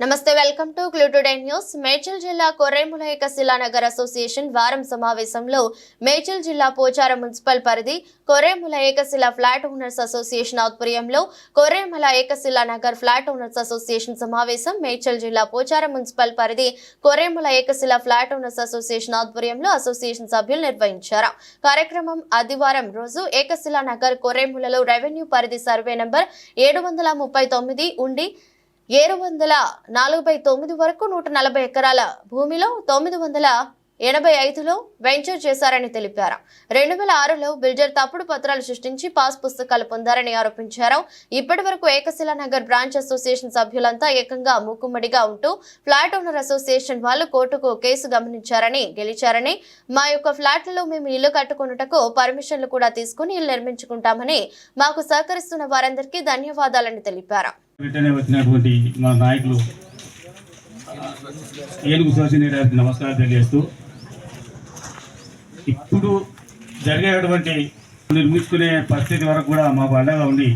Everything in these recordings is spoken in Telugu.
నమస్తే welcome to clue today news. Medchal జిల్లా కొర్రేముల ఏకశిలానగర్ అసోసియేషన్ వారం సమావేశంలో మేడ్చల్ జిల్లా పోచారం మున్సిపల్ పరిధి Korremula Ekashila flat owners association ఆధ్వర్యంలో Korremula Ekashila Nagar flat owners association సమావేశం మేడ్చల్ జిల్లా పోచారం మున్సిపల్ పరిధి Korremula Ekashila flat owners association ఆధ్వర్యంలో అసోసియేషన్ సభ్యులు నిర్వహించారు. కార్యక్రమం ఆదివారం రోజు ఏకశిలా నగర్ కొర్రేములలో రెవెన్యూ పరిధి సర్వే నంబర్ ఏడు వందల ముప్పై తొమ్మిది ఉండి ఏడు వందల నాలుగు బై తొమ్మిది వరకు నూట నలభై ఎకరాల భూమిలో తొమ్మిది వందల ఎనభై ఐదులో వెంచర్ చేశారని తెలిపారు. రెండు వేల ఆరులో బిల్డర్ తప్పుడు పత్రాలు సృష్టించి పాస్ పుస్తకాలు పొందారని ఆరోపించారు. ఇప్పటి వరకు ఏకశిలా నగర్ బ్రాంచ్ అసోసియేషన్ సభ్యులంతా ఏకంగా మూకుమ్మడిగా ఉంటూ ఫ్లాట్ ఓనర్ అసోసియేషన్ వాళ్ళు కోర్టుకు కేసు గమనించారని గెలిచారని మా యొక్క ఫ్లాట్లలో మేము ఇల్లు కట్టుకున్నటకు పర్మిషన్లు కూడా తీసుకుని ఇల్లు నిర్మించుకుంటామని మాకు సహకరిస్తున్న వారందరికీ ధన్యవాదాలని తెలిపారు. వెంటనే వచ్చినటువంటి మా నాయకులు ఏనుగు శోషణ గారికి నమస్కారం తెలియజేస్తూ ఇప్పుడు జరిగేటువంటి నిర్మించుకునే పరిస్థితి వరకు కూడా మాకు అండగా ఉండి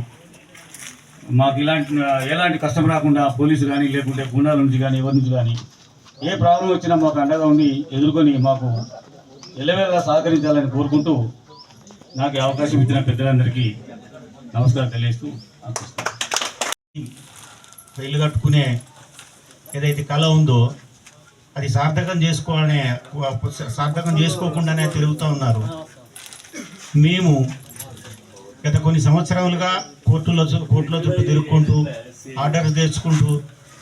మాకు ఇలాంటి ఎలాంటి కష్టం రాకుండా పోలీసు కానీ లేకుంటే గుండాల నుంచి కానీ ఎవరి నుంచి కానీ ఏ ప్రాబ్లం వచ్చినా మాకు అండగా ఉండి ఎదుర్కొని మాకు ఎల్లవేళలా సహకరించాలని కోరుకుంటూ నాకు అవకాశం ఇచ్చిన పెద్దలందరికీ నమస్కారం తెలియజేస్తూ ఇల్లు కట్టుకునే ఏదైతే కళ ఉందో అది సార్థకం చేసుకోవాలనే సార్థకం చేసుకోకుండానే తిరుగుతూ ఉన్నారు. మేము గత కొన్ని సంవత్సరాలుగా కోర్టులో కోర్టులో చుట్టూ తిరుక్కుంటూ ఆర్డర్స్ తెచ్చుకుంటూ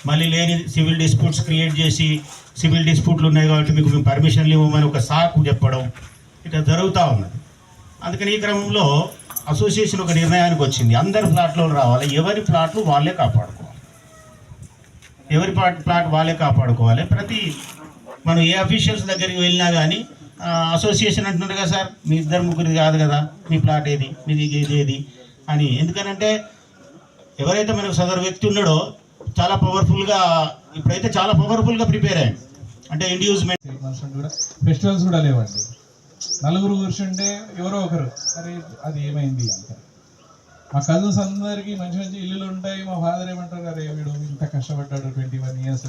మళ్ళీ లేని సివిల్ డిస్ప్యూట్స్ క్రియేట్ చేసి సివిల్ డిస్ప్యూట్లు ఉన్నాయి కాబట్టి మీకు మేము పర్మిషన్లు ఇవ్వమని ఒక సాకు చెప్పడం ఇట్లా జరుగుతూ ఉన్నది. అందుకని ఈ క్రమంలో అసోసియేషన్ ఒక నిర్ణయానికి వచ్చింది. అందరి ఫ్లాట్లో రావాలి. ఎవరి ఫ్లాట్లు వాళ్ళే కాపాడుకోవాలి. ఎవరి ప్లాట్ ఫ్లాట్ వాళ్ళే కాపాడుకోవాలి. ప్రతి మనం ఏ అఫీషియల్స్ దగ్గరికి వెళ్ళినా కానీ అసోసియేషన్ అంటున్నారు కదా సార్ మీ ఇద్దరు ముగ్గురిది కాదు కదా మీ ప్లాట్ ఏది మీది ఇది ఏది? అని. ఎందుకనంటే ఎవరైతే మనకు సదరు వ్యక్తి ఉన్నాడో చాలా పవర్ఫుల్గా ఇప్పుడైతే చాలా పవర్ఫుల్గా ప్రిపేర్ అయ్యాడు. అంటే ఇండ్యూస్మెంట్ కూడా ఫెస్టివల్స్ కూడా లేవండి. నలుగురు కూర్చుంటే ఎవరో ఒకరు అరే అది ఏమైంది? అంట మా కజిన్స్ అందరికీ మంచి మంచి ఇల్లులు ఉంటాయి. మా ఫాదర్ ఏమంటారు అరే వీడు ఇంత కష్టపడ్డాడు ట్వంటీ వన్ ఇయర్స్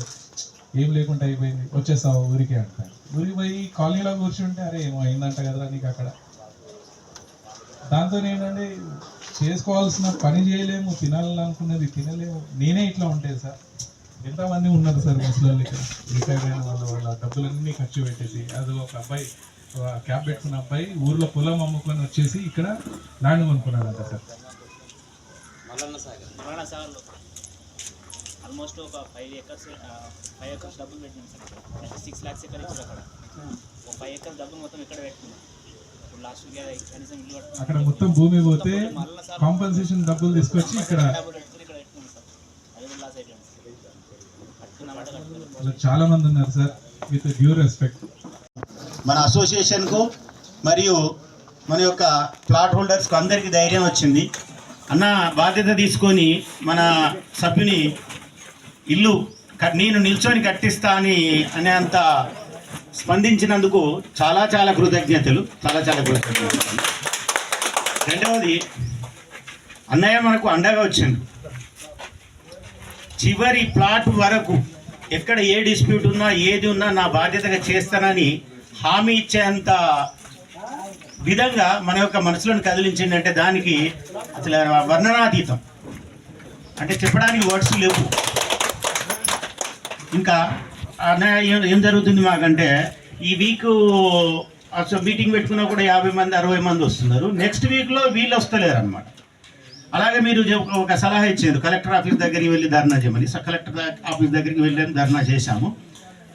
ఏం లేకుండా అయిపోయింది వచ్చేస్తావు ఊరికే అంటారు. ఊరికి పోయి కాలనీలో కూర్చుంటే అరే ఏమో అయిందంట కదరా నీకు అక్కడ. దాంతో ఏంటంటే చేసుకోవాల్సిన పని చేయలేము తినాలనుకున్నది తినలేము. నేనే ఇట్లా ఉంటే సార్ ఎంతమంది ఉన్నారు సార్ ముసలి రిటైర్ అయిన వాళ్ళ వాళ్ళ డబ్బులన్నీ ఖర్చు పెట్టేసి అది ఒక అబ్బాయి క్యాబ్ పెట్టుకున్న అబ్బాయి ఊర్లో పొలం అమ్ముకొని వచ్చేసి ఇక్కడ ల్యాండ్ కొనుక్కున్నాడంట సార్. ఆల్మోస్ట్ ఒక ఫైవ్ ఏకర్స్ ఫైవ్ ఏకర్స్ డబ్బులు పెట్టినాం సార్. సిక్స్ ల్యాక్స్ ఎకర్ ఇచ్చారు అక్కడ. ఒక ఫైవ్ ఏకర్స్ డబ్బులు మొత్తం ఇక్కడ పెట్టుకున్నాం ఇప్పుడు లాస్ట్ కనీసం ఇల్లు అక్కడ మొత్తం భూమి పోతే కాంపన్సేషన్ డబ్బులు తీసుకొచ్చి ఇక్కడ ఇక్కడ పెట్టుకున్నాం సార్. అది లాస్ అయిపోయింది చాలా మంది ఉన్నారు సార్. With due respect. మన అసోసియేషన్కు మరియు మన యొక్క ప్లాట్ హోల్డర్స్కు అందరికీ ధైర్యం వచ్చింది. అన్న బాధ్యత తీసుకొని మన సభ్యుని ఇల్లు నేను నిల్చొని కట్టిస్తా అని అనే అంత స్పందించినందుకు చాలా చాలా కృతజ్ఞతలు. చాలా చాలా కృతజ్ఞతలు. రెండవది అన్నయ్య మనకు అండగా వచ్చింది చివరి ప్లాట్ వరకు ఎక్కడ ఏ డిస్ప్యూట్ ఉన్నా ఏది ఉన్నా నా బాధ్యతగా చేస్తానని హామీ ఇచ్చేంత విధంగా మన యొక్క మనసులను కదిలించింది అంటే దానికి అసలు వర్ణనాతీతం. అంటే చెప్పడానికి వర్డ్స్ లేవు. ఇంకా ఏం- జరుగుతుంది మాకంటే ఈ వీక్ అసలు మీటింగ్ పెట్టుకున్నా కూడా యాభై మంది అరవై మంది వస్తున్నారు. నెక్స్ట్ వీక్లో వీళ్ళు వస్తలేరు అనమాట అలాగే మీరు ఒక- సలహా ఇచ్చారు. కలెక్టర్ ఆఫీస్ దగ్గరికి వెళ్ళి ధర్నా చేయమని. స- కలెక్టర్ ఆఫీస్ దగ్గరికి వెళ్ళి ధర్నా చేశాము.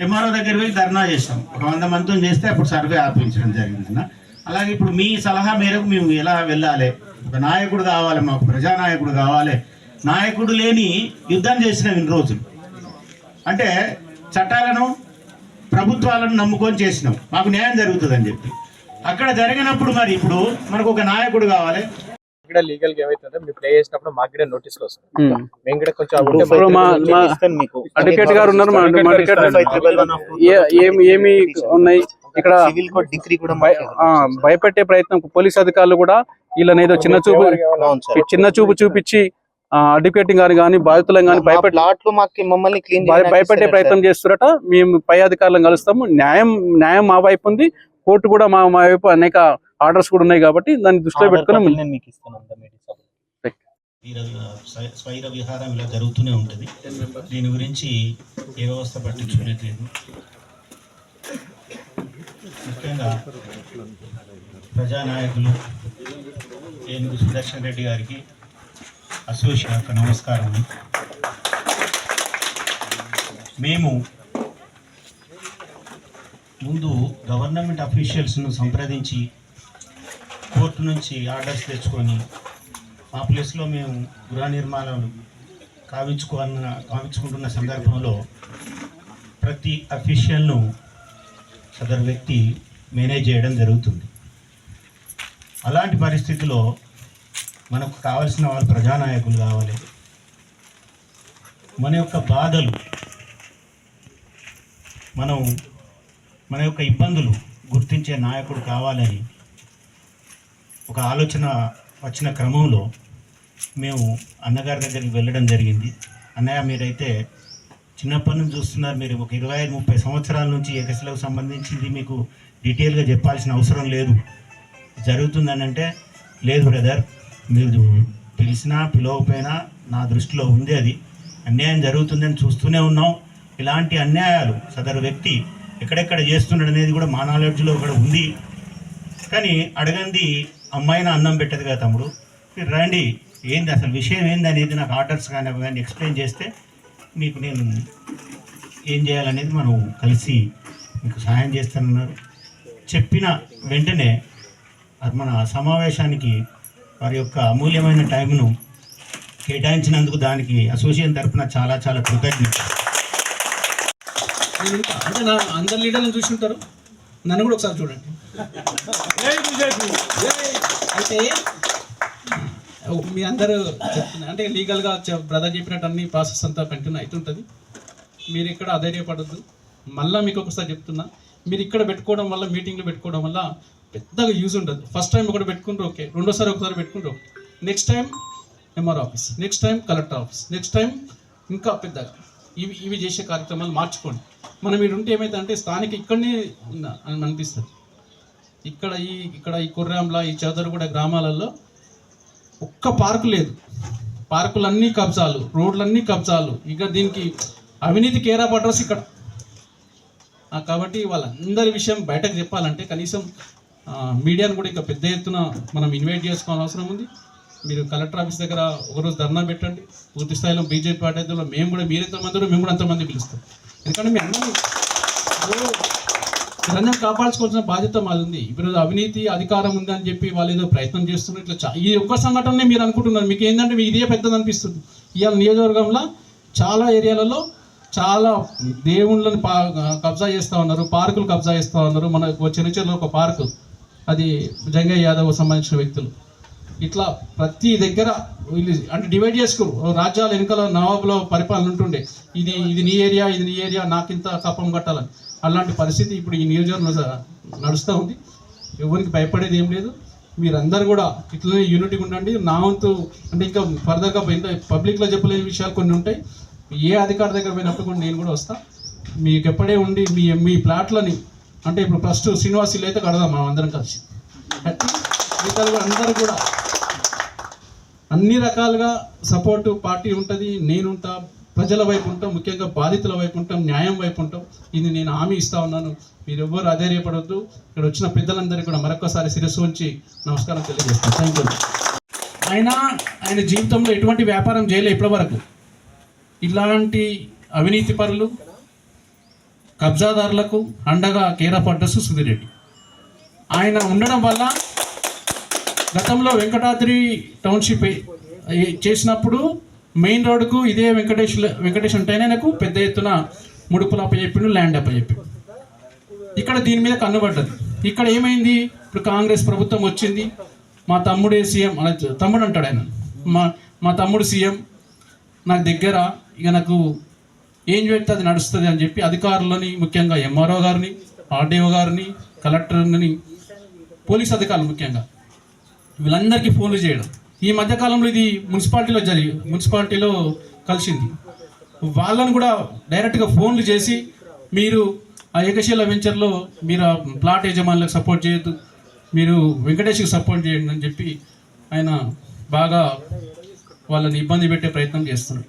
ఎంఆర్ఓ దగ్గర వెళ్ళి ధర్నా చేసాం ఒక వంద మందితో చేస్తే అప్పుడు సర్వే ఆపించడం జరిగిందన్న అలాగే ఇప్పుడు మీ సలహా మేరకు మేము ఎలా వెళ్ళాలి? ఒక నాయకుడు కావాలి మాకు ప్రజానాయకుడు కావాలి. నాయకుడు లేని యుద్ధం చేసినాం ఇన్ని రోజులు. అంటే చట్టాలను ప్రభుత్వాలను నమ్ముకొని చేసినాం. మాకు న్యాయం జరుగుతుందని చెప్పి. అక్కడ జరిగినప్పుడు మరి ఇప్పుడు మనకు ఒక నాయకుడు కావాలి. కూడా లీగల్గా ఏమైతుందో మీరు ప్లే చేసినప్పుడు మాకు కూడా నోటీసులు వస్తాయి. మేము కూడా కొంచెం అడ్వకేట్ గారు ఉన్నారు ఏమి ఉన్నాయి? ఇక్కడ డిగ్రీ కూడా భయపెట్టే ప్రయత్నం పోలీస్ అధికారులు కూడా వీళ్ళని ఏదో చిన్న చూపు చిన్న చూపు చూపించి అడ్వకేటింగ్ గాని కానీ బాధితులను కానీ భయపెట్టి మమ్మల్ని క్లీన్ భయ- భయపెట్టే ప్రయత్నం చేస్తున్నట మేము పై అధికారులను కలుస్తాము. న్యాయం న్యాయం మా వైపు ఉంది. కోర్టు కూడా మా మా వైపు అనేక ఆర్డర్స్ కూడా ఉన్నాయి కాబట్టి దాన్ని దృష్టిలో పెట్టుకుని నేను మీకు ఇస్తాను స్వైర విహారం ఇలా జరుగుతూనే ఉంటుంది. దీని గురించి ఏ వ్యవస్థ పట్టించుకునేది లేదు ముఖ్యంగా ప్రజానాయకులు ఏనుగు సుదర్శన్ రెడ్డి గారికి అసోసియేట్ యొక్క నమస్కారం మేము ముందు గవర్నమెంట్ అఫీషియల్స్ను సంప్రదించి కోర్టు నుంచి ఆర్డర్స్ తెచ్చుకొని మా ప్లేస్లో మేము గృహ నిర్మాణాలు కావించుకున్న కావించుకుంటున్న సందర్భంలో ప్రతి అఫీషియల్ను సదరు వ్యక్తి మేనేజ్ చేయడం జరుగుతుంది. అలాంటి పరిస్థితిలో మనకు కావలసిన వాళ్ళు ప్రజానాయకులు కావాలి. మన యొక్క బాధలు మనం మన యొక్క ఇబ్బందులు గుర్తించే నాయకుడు కావాలని ఒక ఆలోచన వచ్చిన క్రమంలో మేము అన్నగారి దగ్గరికి వెళ్ళడం జరిగింది. అన్నయ్య మీరైతే చిన్నప్పటి నుంచి చూస్తున్నారు మీరు ఒక ఇరవై ఐదు ముప్పై సంవత్సరాల నుంచి ఏకశిలకు సంబంధించింది మీకు డీటెయిల్గా చెప్పాల్సిన అవసరం లేదు. జరుగుతుందని అంటే లేదు బ్రదర్ మీరు పిలిచినా పిలవకపోయినా నా దృష్టిలో ఉంది అది. అన్యాయం జరుగుతుందని చూస్తూనే ఉన్నాం. ఇలాంటి అన్యాయాలు సదరు వ్యక్తి ఎక్కడెక్కడ చేస్తున్నాడు అనేది కూడా మా నాలెడ్జ్లో కూడా ఉంది. కానీ అడగంది అమ్మాయిన అన్నం పెట్టదు కదా తమ్ముడు? మీరు రండి. ఏంది అసలు విషయం ఏంది అనేది నాకు ఆర్డర్స్ కానీ కానీ ఎక్స్ప్లెయిన్ చేస్తే మీకు నేను ఏం చేయాలనేది మనం కలిసి మీకు సహాయం చేస్తానన్నారు. చెప్పిన వెంటనే అది మన సమావేశానికి వారి యొక్క అమూల్యమైన టైంను కేటాయించినందుకు దానికి అసోసియేషన్ తరఫున చాలా చాలా కృతజ్ఞత అంటే నా అందరు లీడర్లను చూసి ఉంటారు. నన్ను కూడా ఒకసారి చూడండి. అయితే మీ అందరూ చెప్తున్నా అంటే లీగల్గా బ్రదర్ చెప్పినట్టు అన్ని ప్రాసెస్ అంతా కంటిన్యూ అవుతుంటుంది మీరు ఇక్కడ అధైర్యపడద్దు. మళ్ళీ మీకు ఒకసారి చెప్తున్నా మీరు ఇక్కడ పెట్టుకోవడం వల్ల మీటింగ్లు పెట్టుకోవడం వల్ల పెద్దగా యూజ్ ఉండదు. ఫస్ట్ టైం ఒకటి పెట్టుకుంటారు ఓకే. రెండోసారి ఒకసారి పెట్టుకుంటారు next time MR office next time collector office next time ఇంకా పెద్దగా. ఇవి ఇవి చేసే కార్యక్రమాలు మార్చుకోండి. మనం ఇక్కడ ఉంటే ఏమైందంటే స్థానిక ఇక్కడనే ఉందా అని అనిపిస్తుంది. ఇక్కడ ఈ ఇక్కడ ఈ కుర్రాంల ఈ చదరగూడ గ్రామాలలో ఒక్క పార్కు లేదు. పార్కులన్నీ కబ్జాలు రోడ్లన్నీ కబ్జాలు. ఇక దీనికి అవినీతి కేరా పడ్రస్ ఇక్కడ. కాబట్టి వాళ్ళందరి విషయం బయటకు చెప్పాలంటే కనీసం మీడియాను కూడా ఇక పెద్ద ఎత్తున మనం ఇన్వైట్ చేసుకోవాల్సిన అవసరం ఉంది. మీరు కలెక్టర్ ఆఫీస్ దగ్గర ఒకరోజు ధర్నా పెట్టండి. పూర్తి స్థాయిలో బీజేపీ పార్టీ మేము కూడా మీరు ఎంతమంది మేము కూడా అంతమంది పిలుస్తాం. ఎందుకంటే మీ అందరూ రంగం కాపాడుకోవాల్సిన బాధ్యత మాది ఉంది. ఇప్పుడు అవినీతి అధికారం ఉంది అని చెప్పి వాళ్ళు ఏదో ప్రయత్నం చేస్తున్నారు. ఇట్లా ఈ ఒక్క సంఘటననే మీరు అనుకుంటున్నారు. మీకు ఏంటంటే మీకు ఇదే పెద్దది అనిపిస్తుంది. ఇవాళ నియోజకవర్గంలో చాలా ఏరియాలలో చాలా దేవుళ్ళని పా కబ్జా చేస్తూ ఉన్నారు. పార్కులు కబ్జా చేస్తూ ఉన్నారు. మన చిన్న ఒక పార్కు. అది జంగయ్య యాదవ్ సంబంధించిన వ్యక్తులు. ఇట్లా ప్రతి దగ్గర వీళ్ళు అంటే డివైడ్ చేసుకోరు రాజ్యాల వెనుకల నవాబులో పరిపాలన ఉంటుండే. ఇది ఇది నీ ఏరియా ఇది నీ ఏరియా నాకింత కప్పం కట్టాలని. అలాంటి పరిస్థితి ఇప్పుడు ఈ నియోజకవర్గంలో నడుస్తూ ఉంది. ఎవరికి భయపడేది ఏం లేదు. మీరందరూ కూడా ఇట్లనే యూనిటీగా ఉండండి. నా వంతు అంటే ఇంకా ఫర్దర్గా ఇంత పబ్లిక్లో చెప్పలేని విషయాలు కొన్ని ఉంటాయి. ఏ అధికారి దగ్గర పోయినప్పుడు కూడా నేను కూడా వస్తా. మీకు ఎప్పుడే ఉండి మీ మీ ప్లాట్లని అంటే ఇప్పుడు ఫస్ట్ శ్రీనివాస్ ఇల్లు అయితే కడదాం మనం అందరం కలిసి. మిగతా కూడా అందరూ కూడా అన్ని రకాలుగా సపోర్టు పార్టీ ఉంటుంది నేనుంటా ప్రజల వైపు ఉంటాం ముఖ్యంగా బాధితుల వైపు ఉంటాం న్యాయం వైపు ఉంటాం. ఇది నేను హామీ ఇస్తా ఉన్నాను. మీరు ఎవ్వరు అధైర్యపడొద్దు. ఇక్కడ వచ్చిన పెద్దలందరికీ కూడా మరొకసారి శిరస్సు ఉంచి నమస్కారం తెలియజేస్తాను థ్యాంక్ యూ ఆయన ఆయన జీవితంలో ఎటువంటి వ్యాపారం చేయలే ఇప్పటి వరకు ఇలాంటి అవినీతి పరులు కబ్జాదారులకు అండగా కేర్ ఆఫ్ అడ్రస్ సుధిరెడ్డి ఆయన ఉండడం వల్ల గతంలో వెంకటాద్రి టౌన్షిప్ చేసినప్పుడు మెయిన్ రోడ్డుకు ఇదే వెంకటేష్ వెంకటేష్ ఉంటేనే నాకు పెద్ద ఎత్తున ముడుపులు అప్పచెప్పిండు ల్యాండ్ అప్పచెప్పిండు ఇక్కడ దీని మీద కన్నుబడ్డది ఇక్కడ ఏమైంది? ఇప్పుడు కాంగ్రెస్ ప్రభుత్వం వచ్చింది. మా తమ్ముడే సీఎం అలా తమ్ముడు అంటాడు ఆయన. మా మా తమ్ముడు సీఎం. నాకు దగ్గర ఇక నాకు ఏం చెప్తే అది నడుస్తుంది అని చెప్పి అధికారులని ముఖ్యంగా ఎంఆర్ఓ గారిని ఆర్డీఓ గారిని కలెక్టర్ని పోలీస్ అధికారులు ముఖ్యంగా వీళ్ళందరికీ ఫోన్లు చేయడం. ఈ మధ్యకాలంలో ఇది మున్సిపాలిటీలో జరిగి మున్సిపాలిటీలో కలిసింది. వాళ్ళను కూడా డైరెక్ట్గా ఫోన్లు చేసి మీరు ఆ ఏకశీల వెంచర్లో మీరు ఆ ప్లాట్ యజమానులకు సపోర్ట్ చేయొద్దు మీరు వెంకటేష్కి సపోర్ట్ చేయండి అని చెప్పి ఆయన బాగా వాళ్ళని ఇబ్బంది పెట్టే ప్రయత్నం చేస్తున్నాడు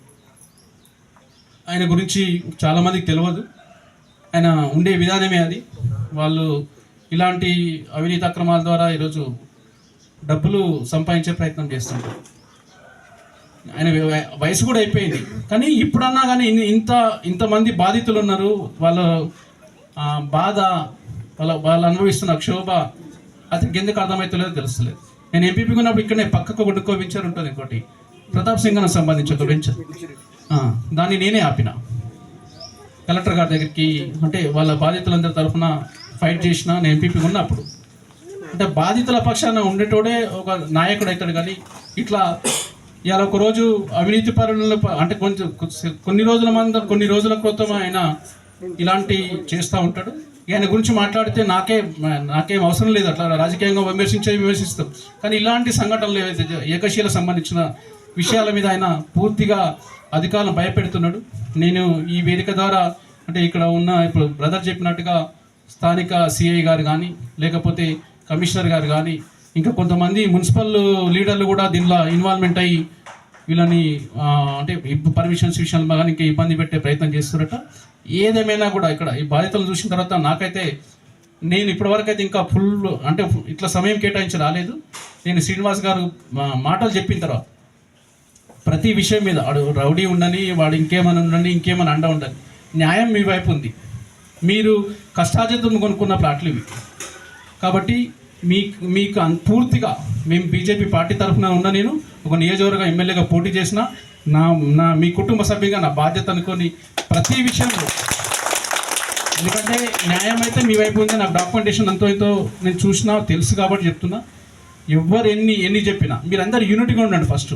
ఆయన గురించి చాలామందికి తెలియదు ఆయన ఉండే విధానమే అది. వాళ్ళు ఇలాంటి అవినీతి అక్రమాల ద్వారా ఈరోజు డబ్బులు సంపాదించే ప్రయత్నం చేస్తుంటారు. ఆయన వయసు కూడా అయిపోయింది. కానీ ఇప్పుడన్నా కానీ ఇంత ఇంతమంది బాధితులు ఉన్నారు. వాళ్ళ బాధ వాళ్ళ వాళ్ళు అనుభవిస్తున్న క్షోభ అతనికి ఎందుకు అర్థమవుతలేదో తెలుస్తలేదు. నేను ఎంపీపీ ఉన్నప్పుడు ఇక్కడనే పక్కకు కొడుకో వెంచర్ ఉంటుంది ఇంకోటి. ప్రతాప్ సింగ్ అని సంబంధించి ఒక వెంచర్ దాన్ని నేనే ఆపిన. కలెక్టర్ గారి దగ్గరికి అంటే వాళ్ళ బాధితులందరి తరఫున ఫైట్ చేసిన నేను ఎంపీపీ ఉన్నప్పుడు. అంటే బాధితుల పక్షాన ఉండేటోడే ఒక నాయకుడు అవుతాడు. కానీ ఇట్లా ఇవాళ ఒకరోజు అవినీతి పరుల అంటే కొంచెం కొన్ని రోజుల మంద కొన్ని రోజుల క్రితం ఆయన ఇలాంటి చేస్తూ ఉంటాడు. ఆయన గురించి మాట్లాడితే నాకే నాకేం అవసరం లేదు. అట్లా రాజకీయంగా విమర్శించే విమర్శిస్తాం. కానీ ఇలాంటి సంఘటనలు ఏవైతే ఏకశీల సంబంధించిన విషయాల మీద ఆయన పూర్తిగా అధికారులను భయపెడుతున్నాడు. నేను ఈ వేదిక ద్వారా అంటే ఇక్కడ ఉన్న ఇప్పుడు బ్రదర్ చెప్పినట్టుగా స్థానిక సిఐ గారు కానీ లేకపోతే కమిషనర్ గారు కానీ ఇంకా కొంతమంది మున్సిపల్ లీడర్లు కూడా దీనిలో ఇన్వాల్వ్మెంట్ అయ్యి వీళ్ళని అంటే పర్మిషన్స్ విషయంలో కానీ ఇంకా ఇబ్బంది పెట్టే ప్రయత్నం చేస్తున్నట్ట. ఏదేమైనా కూడా ఇక్కడ ఈ బాధ్యతలు చూసిన తర్వాత నాకైతే నేను ఇప్పటివరకు అయితే ఇంకా ఫుల్ అంటే ఇట్లా సమయం కేటాయించి రాలేదు. నేను శ్రీనివాస్ గారు మాటలు చెప్పిన తర్వాత ప్రతి విషయం మీద వాడు రౌడీ ఉండని వాడు ఇంకేమైనా ఉండని ఇంకేమైనా అండ ఉండని న్యాయం మీ వైపు ఉంది. మీరు కష్టాజితం కొనుక్కున్న ప్లాట్లు ఇవి. కాబట్టి మీ మీకు పూర్తిగా మేము బీజేపీ పార్టీ తరఫున ఉన్న నేను ఒక నియోజకవర్గ ఎమ్మెల్యేగా పోటీ చేసిన నా నా మీ కుటుంబ సభ్యుగా నా బాధ్యత అనుకొని ప్రతి విషయంలో. ఎందుకంటే న్యాయం అయితే మీ వైపు ఉంది నాకు డాక్యుమెంటేషన్ అంతో ఎంతో నేను చూసినా తెలుసు కాబట్టి చెప్తున్నా. ఎవరు ఎన్ని ఎన్ని చెప్పినా మీరందరూ యూనిట్గా ఉండండి ఫస్ట్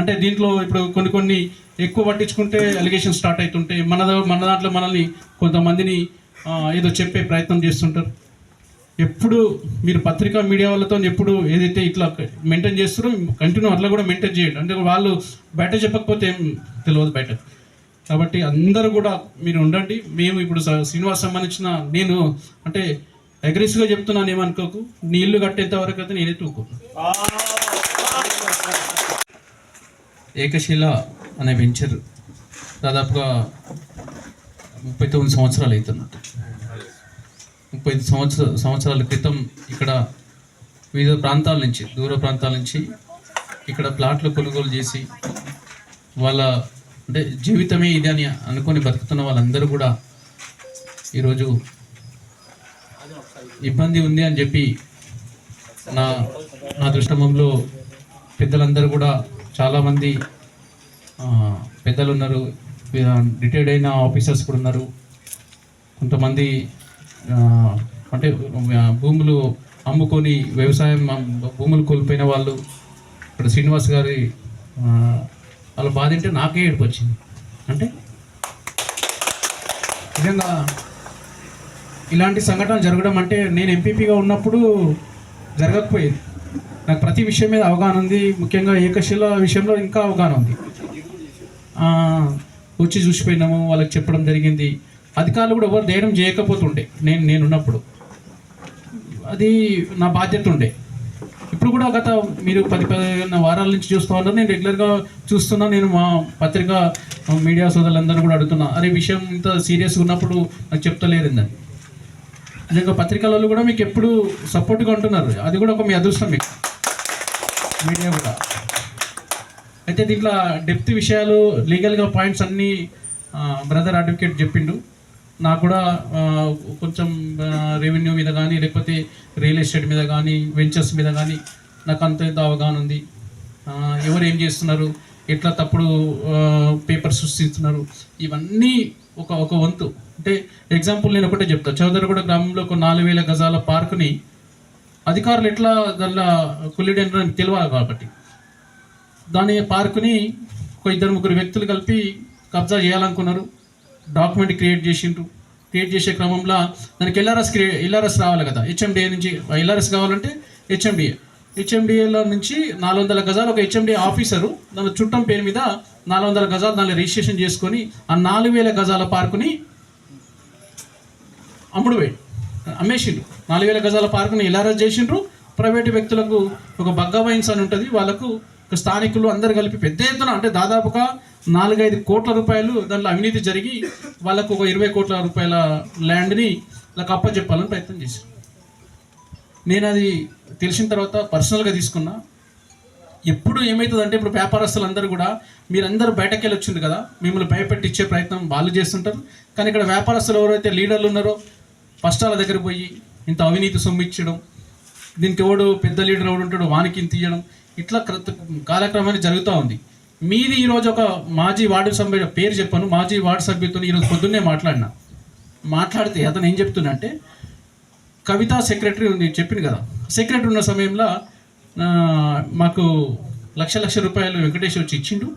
అంటే దీంట్లో ఇప్పుడు కొన్ని కొన్ని ఎక్కువ పట్టించుకుంటే అలిగేషన్ స్టార్ట్ అవుతుంటే మన మన దాంట్లో మనల్ని కొంతమందిని ఏదో చెప్పే ప్రయత్నం చేస్తుంటారు. ఎప్పుడు మీరు పత్రికా మీడియా వాళ్ళతో ఎప్పుడు ఏదైతే ఇట్లా మెయింటైన్ చేస్తారో కంటిన్యూ అట్లా కూడా మెయింటైన్ చేయండి. అంటే వాళ్ళు బయట చెప్పకపోతే ఏం తెలియదు బయట. కాబట్టి అందరూ కూడా మీరు ఉండండి. మేము ఇప్పుడు స- శ్రీనివాస్ సంబంధించిన నేను అంటే అగ్రెసివ్గా చెప్తున్నాను ఏమనుకోకు. నీ ఇల్లు కట్టేంత వరకు అయితే నేనే తూకున్నాను ఏకశిల అనే వెంచర్ దాదాపుగా ముప్పై తొమ్మిది సంవత్సరాలు అవుతున్నట్టు. ముప్పై ఐదు సంవత్సర సంవత్సరాల క్రితం ఇక్కడ వివిధ ప్రాంతాల నుంచి దూర ప్రాంతాల నుంచి ఇక్కడ ప్లాట్లు కొనుగోలు చేసి వాళ్ళ అంటే జీవితమే ఇది అని అనుకొని బతుకుతున్న వాళ్ళందరూ కూడా ఈరోజు ఇబ్బంది ఉంది అని చెప్పి నా నా దృష్టమంలో పెద్దలందరూ కూడా చాలామంది పెద్దలు ఉన్నారు రిటైర్డ్ అయిన ఆఫీసర్స్ కూడా ఉన్నారు. కొంతమంది అంటే భూములు అమ్ముకొని వ్యవసాయం భూములు కోల్పోయిన వాళ్ళు ఇక్కడ శ్రీనివాస్ గారి వాళ్ళ బాధ అంటే నాకే ఏడుపు వచ్చింది. అంటే నిజంగా ఇలాంటి సంఘటన జరగడం అంటే నేను ఎంపీపీగా ఉన్నప్పుడు జరగకపోయేది. నాకు ప్రతి విషయం మీద అవగాహన ఉంది. ముఖ్యంగా ఏకశిల విషయంలో ఇంకా అవగాహన ఉంది. వచ్చి చూసిపోయినాము వాళ్ళకి చెప్పడం జరిగింది. అధికారులు కూడా ఎవరు ధైర్యం చేయకపోతుండే. నేను నేను ఉన్నప్పుడు అది నా బాధ్యత ఉండే. ఇప్పుడు కూడా గత మీరు పది పదిహేను వారాల నుంచి చూస్తూ ఉన్నారు. నేను రెగ్యులర్గా చూస్తున్నా. నేను మా పత్రిక మీడియా సోదరులందరూ కూడా అడుగుతున్నా అరే విషయం ఇంత సీరియస్గా ఉన్నప్పుడు నాకు చెప్తలేదండి నిజంగా పత్రికలలో కూడా మీకు ఎప్పుడు సపోర్ట్గా ఉంటున్నారు. అది కూడా ఒక మీ అదృష్టం మీకు. మీడియా కూడా. అయితే దీంట్లో డెప్త్ విషయాలు లీగల్గా పాయింట్స్ అన్నీ బ్రదర్ అడ్వకేట్ చెప్పిండు. నాకు కూడా కొంచెం రెవెన్యూ మీద కానీ లేకపోతే రియల్ ఎస్టేట్ మీద కానీ వెంచర్స్ మీద కానీ నాకు అంత ఇంత అవగాహన ఉంది. ఎవరు ఏం చేస్తున్నారు? ఎట్లా తప్పుడు పేపర్ సృష్టిస్తున్నారు? ఇవన్నీ ఒక ఒక వంతు. అంటే ఎగ్జాంపుల్ నేను ఒకటే చెప్తా. చౌదరిగూడ గ్రామంలో ఒక నాలుగు వేల గజాల పార్కుని అధికారులు ఎట్లా దానిలో కుల్లిడని తెలియాలి కాబట్టి. దాని పార్కుని ఒక ఇద్దరు ముగ్గురు వ్యక్తులు కలిపి కబ్జా చేయాలనుకున్నారు. డాక్యుమెంట్ క్రియేట్ చేసిండ్రు. క్రియేట్ చేసే క్రమంలో దానికి ఎల్ఆర్ఎస్ క్రియే ఎల్ఆర్ఎస్ రావాలి కదా. హెచ్ఎండిఏ నుంచి ఎల్ఆర్ఎస్ కావాలంటే హెచ్ఎండిఏ హెచ్ఎండిఏలో నుంచి నాలుగు వందల గజాలు ఒక హెచ్ఎండిఏ ఆఫీసరు దాని చుట్టం పేరు మీద నాలుగు వందల గజాలు దాన్ని రిజిస్ట్రేషన్ చేసుకొని ఆ నాలుగు వేల గజాల పార్కుని అమ్ముడు అమ్మేసిండ్రు. నాలుగు వేల గజాల పార్కుని ఎల్ఆర్ఎస్ చేసిండ్రు. ప్రైవేటు వ్యక్తులకు ఒక బగ్గా వైన్స్ అని ఉంటుంది. వాళ్ళకు స్థానికులు అందరు కలిపి పెద్ద ఎత్తున అంటే దాదాపుగా నాలుగైదు కోట్ల రూపాయలు దాంట్లో అవినీతి జరిగి వాళ్ళకు ఒక ఇరవై కోట్ల రూపాయల ల్యాండ్ని వాళ్ళకి అప్పచెప్పాలని ప్రయత్నం చేశాను నేను అది తెలిసిన తర్వాత పర్సనల్గా తీసుకున్నా. ఎప్పుడు ఏమవుతుందంటే ఇప్పుడు వ్యాపారస్తులందరూ కూడా మీరందరూ బయటకు వెళ్ళి వచ్చింది కదా మిమ్మల్ని భయపెట్టించే ప్రయత్నం వాళ్ళు చేస్తుంటారు. కానీ ఇక్కడ వ్యాపారస్తులు ఎవరైతే లీడర్లు ఉన్నారో కష్టాల దగ్గర పోయి ఇంత అవినీతి సొమ్ము ఇచ్చడం దీనికి ఎవడు పెద్ద లీడర్ ఎవడు ఉంటాడు వానికి ఇంత ఇవ్వడం ఇట్లా కాలక్రమాన్ని జరుగుతూ ఉంది. మీది ఈరోజు ఒక మాజీ వార్డు సభ్యుడు పేరు చెప్పాను మాజీ వార్డు సభ్యులతో ఈరోజు పొద్దున్నే మాట్లాడినా. మాట్లాడితే అతను ఏం చెప్తుందంటే కవిత సెక్రటరీ ఉంది చెప్పింది కదా. సెక్రటరీ ఉన్న సమయంలో మాకు లక్ష లక్ష రూపాయలు వెంకటేష్ వచ్చి ఇచ్చిండు.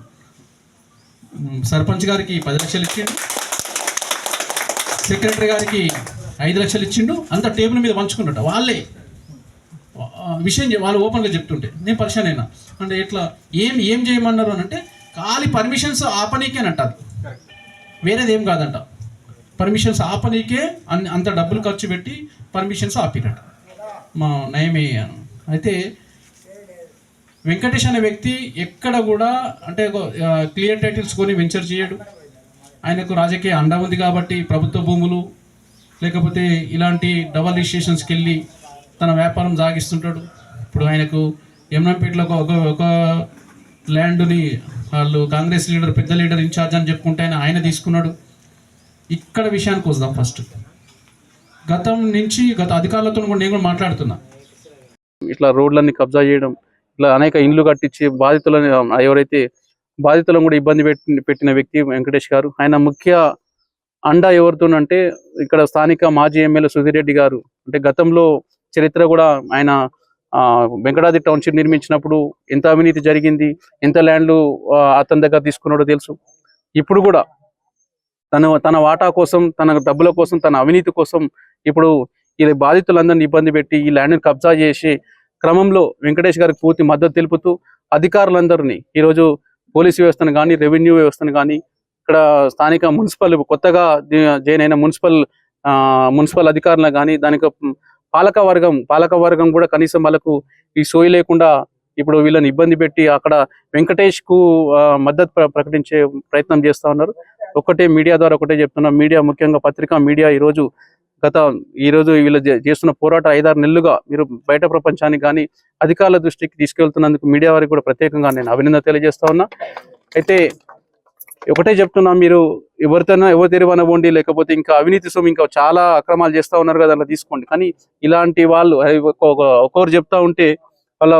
సర్పంచ్ గారికి పది లక్షలు ఇచ్చిండు. సెక్రటరీ గారికి ఐదు లక్షలు ఇచ్చిండు. అంత టేబుల్ మీద పంచుకున్నట్ట వాళ్ళే. విషయం వాళ్ళు ఓపెన్గా చెప్తుంటే నేను పరిశాన్ అయినా అంటే ఎట్లా? ఏం ఏం చేయమన్నారు? అని అంటే ఖాళీ పర్మిషన్స్ ఆపనీకే అని అంటారు. వేరేది ఏం కాదంట. పర్మిషన్స్ ఆపనీకే అన్ని అంత డబ్బులు ఖర్చు పెట్టి పర్మిషన్స్ ఆపినట్టు మా నయమే అయితే వెంకటేష్ అనే వ్యక్తి ఎక్కడ కూడా అంటే క్లియర్ టైటిల్స్ కొని వెంచర్ చేయడు. ఆయనకు రాజకీయ అండ ఉంది కాబట్టి ప్రభుత్వ భూములు లేకపోతే ఇలాంటి డబల్ రిజిస్ట్రేషన్స్కి వెళ్ళి తన వ్యాపారం సాగిస్తుంటాడు. ఇప్పుడు ఆయనకు యమునాపేటలో ఒక ఒక ల్యాండ్ని వాళ్ళు కాంగ్రెస్ లీడర్ పెద్ద లీడర్ ఇన్ఛార్జ్ అని చెప్పుకుంటే ఆయన ఆయన తీసుకున్నాడు. ఇక్కడ విషయానికి వద్దాం ఫస్ట్. గతం నుంచి గత అధికారులతో కూడా నేను కూడా మాట్లాడుతున్నా. ఇట్లా రోడ్లన్నీ కబ్జా చేయడం ఇట్లా అనేక ఇండ్లు కట్టించి బాధితులను ఎవరైతే బాధితులను కూడా ఇబ్బంది పెట్టి పెట్టిన వ్యక్తి వెంకటేష్ గారు. ఆయన ముఖ్య అండా ఎవరితోనంటే ఇక్కడ స్థానిక మాజీ ఎమ్మెల్యే సుధీర్ రెడ్డి గారు. అంటే గతంలో చరిత్ర కూడా ఆయన ఆ, వెంకటాద్రి టౌన్షిప్ నిర్మించినప్పుడు ఎంత అవినీతి జరిగింది ఎంత ల్యాండ్లు అతని దగ్గర తీసుకున్నాడో తెలుసు. ఇప్పుడు కూడా తన తన వాటా కోసం తన డబ్బుల కోసం తన అవినీతి కోసం ఇప్పుడు ఇది బాధితులందరినీ ఇబ్బంది పెట్టి ఈ ల్యాండ్ని కబ్జా చేసి క్రమంలో వెంకటేష్ గారికి పూర్తి మద్దతు తెలుపుతూ అధికారులందరినీ ఈరోజు పోలీసు వ్యవస్థను కానీ రెవెన్యూ వ్యవస్థను కానీ ఇక్కడ స్థానిక మున్సిపల్ కొత్తగా జాయిన్ అయిన మున్సిపల్ ఆ, మున్సిపల్ అధికారులను కానీ దానికి పాలక వర్గం పాలక వర్గం కూడా కనీసం వాళ్ళకు ఈ సోయి లేకుండా ఇప్పుడు వీళ్ళని ఇబ్బంది పెట్టి అక్కడ వెంకటేష్కు మద్దతు ప్ర- ప్రకటించే ప్రయత్నం చేస్తా ఉన్నారు. ఒకటే మీడియా ద్వారా ఒకటే చెప్తున్నా మీడియా ముఖ్యంగా పత్రికా మీడియా ఈరోజు గత ఈ రోజు వీళ్ళు చేస్తున్న పోరాట ఐదారు నెలలుగా మీరు బయట ప్రపంచానికి కానీ అధికారుల దృష్టికి తీసుకెళ్తున్నందుకు మీడియా వారికి కూడా ప్రత్యేకంగా నేను అభినందన తెలియజేస్తా ఉన్నా. అయితే ఒకటే చెప్తున్నా మీరు ఎవరితోనా ఎవరు తెరవనవ్వండి లేకపోతే ఇంకా అవినీతి సొమ్ము ఇంకా చాలా అక్రమాలు చేస్తూ ఉన్నారు కదా అలా తీసుకోండి. కానీ ఇలాంటి వాళ్ళు ఒక్కొక్కరు చెప్తా ఉంటే వాళ్ళ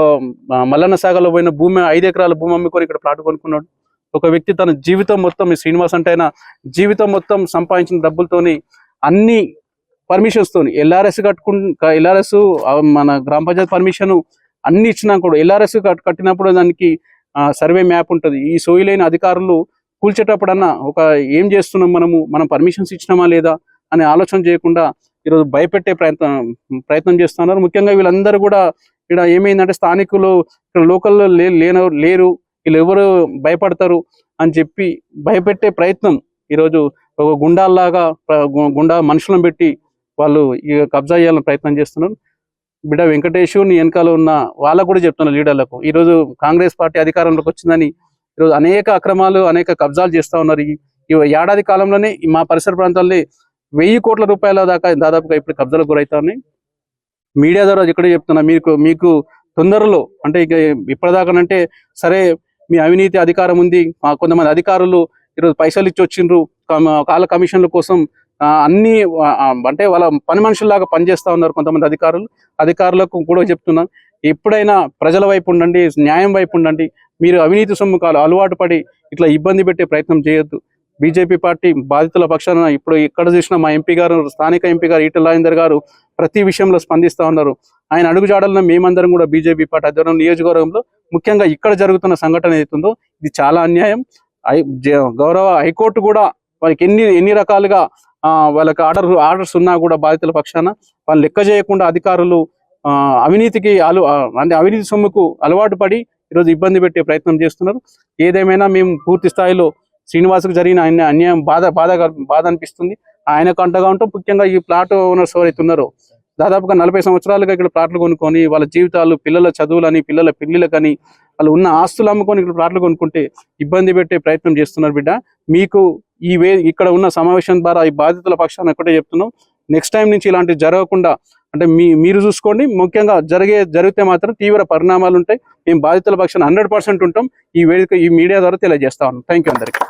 మల్లన్న సాగర్లో పోయిన భూమి ఐదు ఎకరాల భూమి అమ్ముకొని ఇక్కడ ప్లాట్ కొనుక్కున్నాడు. ఒక వ్యక్తి తన జీవితం మొత్తం ఈ శ్రీనివాస్ అంటే ఆయన జీవితం మొత్తం సంపాదించిన డబ్బులతోని అన్ని పర్మిషన్స్ ఎల్ఆర్ఎస్ కట్టుకు ఎల్ఆర్ఎస్ మన గ్రామ పంచాయతీ పర్మిషన్ అన్ని ఇచ్చినా కూడా ఎల్ఆర్ఎస్ కట్టినప్పుడు దానికి సర్వే మ్యాప్ ఉంటుంది. ఈ సోయిలైన అధికారులు కూల్చేటప్పుడన్నా ఒక ఏం చేస్తున్నాం మనము? మనం పర్మిషన్స్ ఇచ్చినామా లేదా? అనే ఆలోచన చేయకుండా ఈరోజు భయపెట్టే ప్రయత్నం ప్రయత్నం చేస్తున్నారు. ముఖ్యంగా వీళ్ళందరూ కూడా ఇక్కడ ఏమైందంటే స్థానికులు ఇక్కడ లోకల్లో లే లేన లేరు. వీళ్ళు ఎవరు భయపడతారు అని చెప్పి భయపెట్టే ప్రయత్నం ఈరోజు ఒక గుండాల్లాగా గుండా మనుషులను పెట్టి వాళ్ళు ఇక కబ్జా చేయాలని ప్రయత్నం చేస్తున్నారు. బిడ్డ వెంకటేష్ నీ వెనకాల ఉన్న వాళ్ళకు కూడా చెప్తున్నారు లీడర్లకు. ఈరోజు కాంగ్రెస్ పార్టీ అధికారంలోకి వచ్చిందని ఈరోజు అనేక అక్రమాలు అనేక కబ్జాలు చేస్తా ఉన్నారు. ఈ ఏడాది కాలంలోనే మా పరిసర ప్రాంతాల్లో వెయ్యి కోట్ల రూపాయల దాకా దాదాపుగా ఇప్పుడు కబ్జాలకు గురవుతా ఉన్నాయి. మీడియా ద్వారా ఇక్కడ చెప్తున్నా మీకు మీకు తొందరలో అంటే ఇక ఇప్పటిదాకానంటే సరే మీ అవినీతి అధికారం ఉంది మా కొంతమంది అధికారులు ఈరోజు పైసలు ఇచ్చి వచ్చిండ్రు కాళ్ళ కమిషన్ల కోసం అన్ని అంటే వాళ్ళ పని మనుషుల్లాగా పనిచేస్తూ ఉన్నారు కొంతమంది అధికారులు. అధికారులకు కూడా చెప్తున్నాను ఎప్పుడైనా ప్రజల వైపు ఉండండి న్యాయం వైపు ఉండండి మీరు అవినీతి సొమ్ముకాలు అలవాటు పడి ఇట్లా ఇబ్బంది పెట్టే ప్రయత్నం చేయొద్దు. బీజేపీ పార్టీ బాధితుల పక్షాన ఇప్పుడు ఎక్కడ చూసినా మా ఎంపీ గారు స్థానిక ఎంపీ గారు ఈటల రాజేందర్ గారు ప్రతి విషయంలో స్పందిస్తా ఉన్నారు. ఆయన అడుగుజాడలను మేమందరం కూడా బీజేపీ పార్టీ అధ్వర్యం నియోజకవర్గంలో ముఖ్యంగా ఇక్కడ జరుగుతున్న సంఘటన ఏదైతుందో ఇది చాలా అన్యాయం. ఐ- గౌరవ హైకోర్టు కూడా వాళ్ళకి ఎన్ని ఎన్ని రకాలుగా ఆ, వాళ్ళకి ఆర్డర్ ఆర్డర్స్ ఉన్నా కూడా బాధితుల పక్షాన వాళ్ళు లెక్క చేయకుండా అధికారులు ఆ, అవినీతికి అలు అంటే అవినీతి సొమ్ముకు అలవాటు పడి ఈరోజు ఇబ్బంది పెట్టే ప్రయత్నం చేస్తున్నారు. ఏదేమైనా మేము పూర్తి స్థాయిలో శ్రీనివాస్కు జరిగిన ఆయన అన్యాయం బాధ బాధ బాధ అనిపిస్తుంది. ఆయనకు అంటగా ఉంటాం ముఖ్యంగా ఈ ప్లాట్ ఓనర్స్ ఎవరైతే ఉన్నారో దాదాపుగా నలభై సంవత్సరాలుగా ఇక్కడ ప్లాట్లు కొనుక్కొని వాళ్ళ జీవితాలు పిల్లల చదువులని పిల్లల పెళ్ళిళ్ళకని వాళ్ళు ఉన్న ఆస్తులు అమ్ముకొని ఇక్కడ ప్లాట్లు కొనుక్కుంటే ఇబ్బంది పెట్టే ప్రయత్నం చేస్తున్నారు బిడ్డ. మీకు ఈ వే ఇక్కడ ఉన్న సమావేశం ద్వారా ఈ బాధితుల పక్షాన్ని ఒకటే చెప్తున్నాం. నెక్స్ట్ టైం నుంచి ఇలాంటివి జరగకుండా అంటే మీ మీరు చూసుకోండి. ముఖ్యంగా జరిగే జరిగితే మాత్రం తీవ్ర పరిణామాలు ఉంటాయి. మేము బాధితుల పక్షాన హండ్రెడ్ పర్సెంట్ ఉంటాం. ఈ వేదిక ఈ మీడియా ద్వారా తెలియజేస్తా ఉన్నాం. థ్యాంక్ యూ అందరికీ.